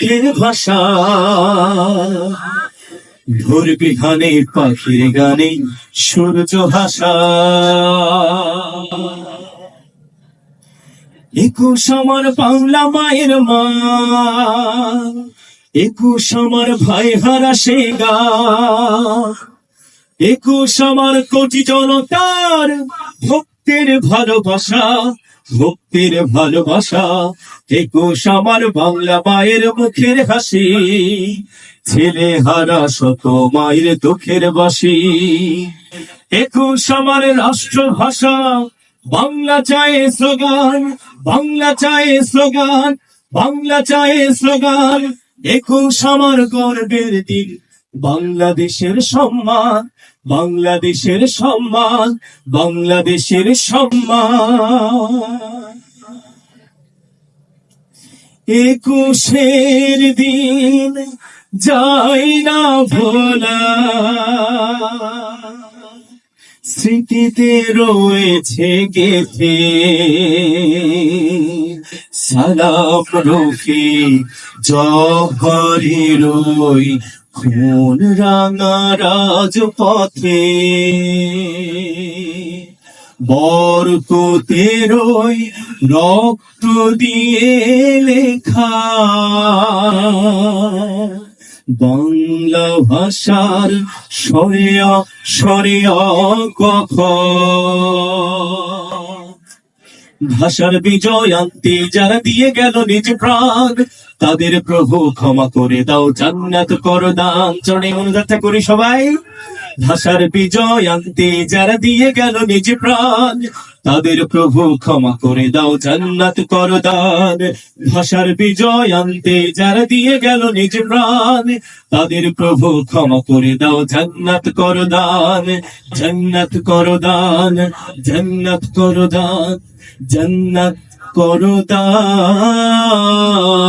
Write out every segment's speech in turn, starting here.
মুখের ভাষা। ধরবি গানে পাখির গানে সূর্য ভাষা। একুশ আমার বাংলা মায়ের মা। একুশ আমার ভাই হারা সে গা। একুশ আমার কোটি জনতার ভক্তের ভালোবাসা। ভক্তির ভালোবাসা একুশ আমার বাংলা মায়ের মুখের হাসি। ছেলে হারা শত মায়ের দুঃখের বাসি। একুশ আমার রাষ্ট্রভাষা, বাংলা চায় স্লোগান, বাংলা চায় স্লোগান, বাংলা চায় স্লোগান। একুশ আমার গর্বের দিন, বাংলাদেশের সম্মান। বাংলাদেশের সম্মান বাংলাদেশের সম্মান। একুশের দিন যাই না ভোলা। স্মৃতিতে রয়েছে গেথে। সালাম রফি জহরের ওই খুন রাঙা রাজপথে বরকতের ওই রক্ত দিয়ে লেখা বাংলা ভাষার সরিয়া সরিয়া কখ ভাষার বিজয় আনতে যারা দিয়ে গেল নিজ প্রাণ, তাদের প্রভু ক্ষমা করে দাও, জান্নাত করো দান। চরণে অনুযাত্রা করি সবাই। ভাষার বিজয় আনতে যারা দিয়ে গেল নিজ প্রাণ, তাদের প্রভু ক্ষমা করে দাও, জান্নাত করো দান। ভাষার বিজয় আনতে যারা দিয়ে গেল নিজ প্রাণ, তাদের প্রভু ক্ষমা করে দাও, জান্নাত করো দান। জান্নাত করো দান, জান্নাত করো দান, জান্নাত করো দান।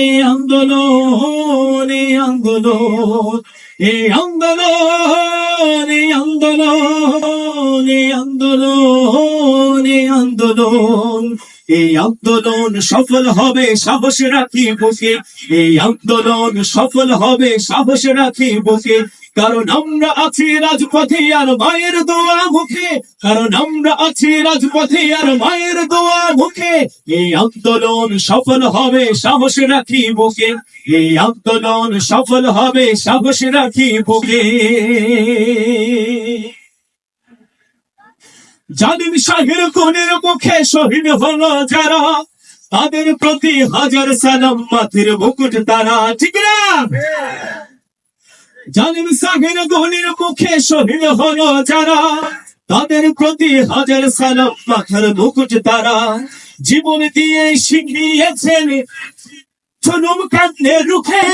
আন্দোলনে আন্দোলনে আন্দোলন এ আন্দোলনে আন্দোলনে আন্দোলনে আন্দোলন এই আন্দোলন সফল হবে, সাহস রাখি বুকে। এই আন্দোলন সফল হবে, সাহস রাখি বুকে। কারণ আমরা আছি রাজপথে আর মায়ের দোয়া মুখে। কারণ আমরা আছি রাজপথে আর মায়ের দোয়া মুখে। এই আন্দোলন সফল হবে, সাহস রাখি বুকে। এই আন্দোলন সফল হবে, সাহস রাখি বুকে। জালিম শাহের কোনের মুখে শহীদ হলো যারা, তাদের প্রতি হাজার সালাম মাথের মুকুট তারা। ঠিক না? জালিম শাহের কোনের মুখে শহীদ হলো যারা, তাদের প্রতি হাজার সালাম মাথার মুকুট তারা। জীবন দিয়ে শিখিয়েছেন জনম কান্দে রুখে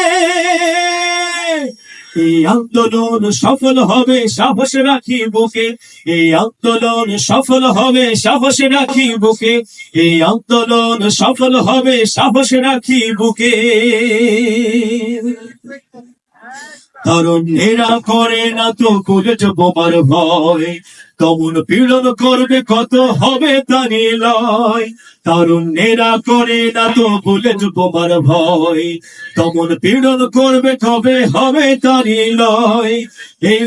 এই আন্দোলন সফল হবে, সাহস রাখি বুকে। এই আন্দোলন সফল হবে, সাহস রাখি বুকে। এই আন্দোলন সফল হবে, সাহস রাখি বুকে। তরুণেরা করে না তো খুঁজেছ বোমার ভয়। কমন পীড়ন করবে কত হবে তানি লয় এরা করে না তো কলেজ বোমার ভয়। কমন পীড়ন করবে কবে হবে তা লয় এই